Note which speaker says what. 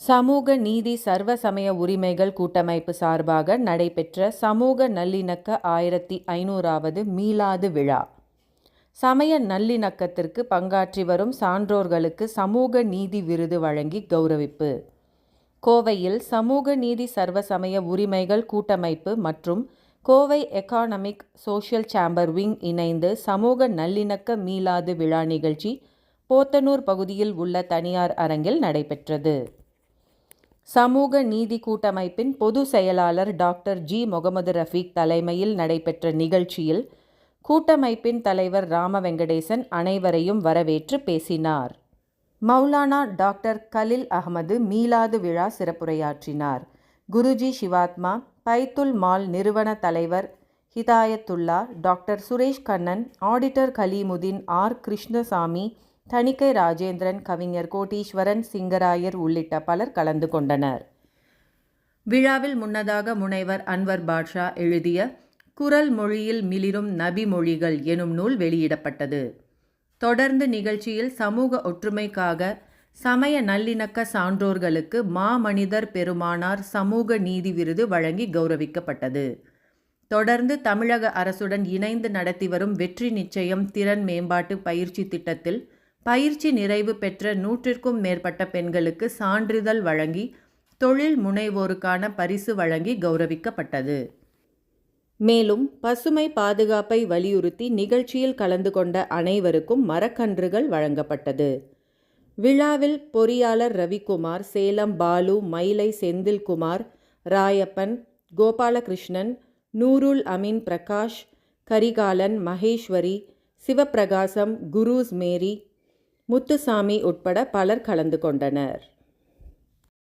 Speaker 1: சமூக நீதி சர்வ சமய உரிமைகள் கூட்டமைப்பு சார்பாக நடைபெற்ற சமூக நல்லிணக்க ஆயிரத்தி ஐநூறாவது மீளாது விழா. சமய நல்லிணக்கத்திற்கு பங்காற்றி வரும் சான்றோர்களுக்கு சமூக நீதி விருது வழங்கி கௌரவிப்பு. கோவையில் சமூக நீதி சர்வ சமய உரிமைகள் கூட்டமைப்பு மற்றும் Kovai economic social chamber wing இணைந்து சமூக நல்லிணக்க மீளாது விழா நிகழ்ச்சி போத்தனூர் பகுதியில் உள்ள தனியார் அரங்கில் நடைபெற்றது. சமூக நீதி கூட்டமைப்பின் பொது செயலாளர் டாக்டர் ஜி. முகமது ரஃபீக் தலைமையில் நடைபெற்ற நிகழ்ச்சியில் கூட்டமைப்பின் தலைவர் ராம வெங்கடேசன் அனைவரையும் வரவேற்று பேசினார். மௌலானா டாக்டர் கலில் அகமது மீலாது விழா சிறப்புரையாற்றினார். குருஜி சிவாத்மா பைத்துல் மால் நிறுவன தலைவர் Hidayatullah doctor Suresh Kannan auditor Kaleemuddin R. Krishnasamy தணிக்கை ராஜேந்திரன் கவிஞர் கோட்டீஸ்வரன் சிங்கராயர் உள்ளிட்ட பலர் கலந்து கொண்டனர். விழாவில் முன்னதாக முனைவர் அன்வர் பாட்ஷா எழுதிய குரல் மொழியில் மிளிரும் நபி மொழிகள் எனும் நூல் வெளியிடப்பட்டது. தொடர்ந்து நிகழ்ச்சியில் சமூக ஒற்றுமைக்காக சமய நல்லிணக்க சான்றோர்களுக்கு மாமனிதர் பெருமானார் சமூக நீதி விருது வழங்கி கௌரவிக்கப்பட்டது. தொடர்ந்து தமிழக அரசுடன் இணைந்து நடத்தி வரும் வெற்றி நிச்சயம் திறன் மேம்பாட்டு பயிற்சி திட்டத்தில் பயிற்சி நிறைவு பெற்ற நூற்றிற்கும் மேற்பட்ட பெண்களுக்கு சான்றிதழ் வழங்கி தொழில் முனைவோருக்கான பரிசு வழங்கி கௌரவிக்கப்பட்டது. மேலும் பசுமை பாதுகாப்பை வலியுறுத்தி நிகழ்ச்சியில் கலந்து கொண்ட அனைவருக்கும் மரக்கன்றுகள் வழங்கப்பட்டது. விழாவில் பொறியாளர் ரவிக்குமார் சேலம் பாலு மயிலை செந்தில்குமார் ராயப்பன் கோபாலகிருஷ்ணன் நூருல் அமீன் பிரகாஷ் கரிகாலன் மகேஸ்வரி சிவப்பிரகாசம் குரூஸ் மேரி முத்துசாமி உட்பட பலர் கலந்து கொண்டனர்.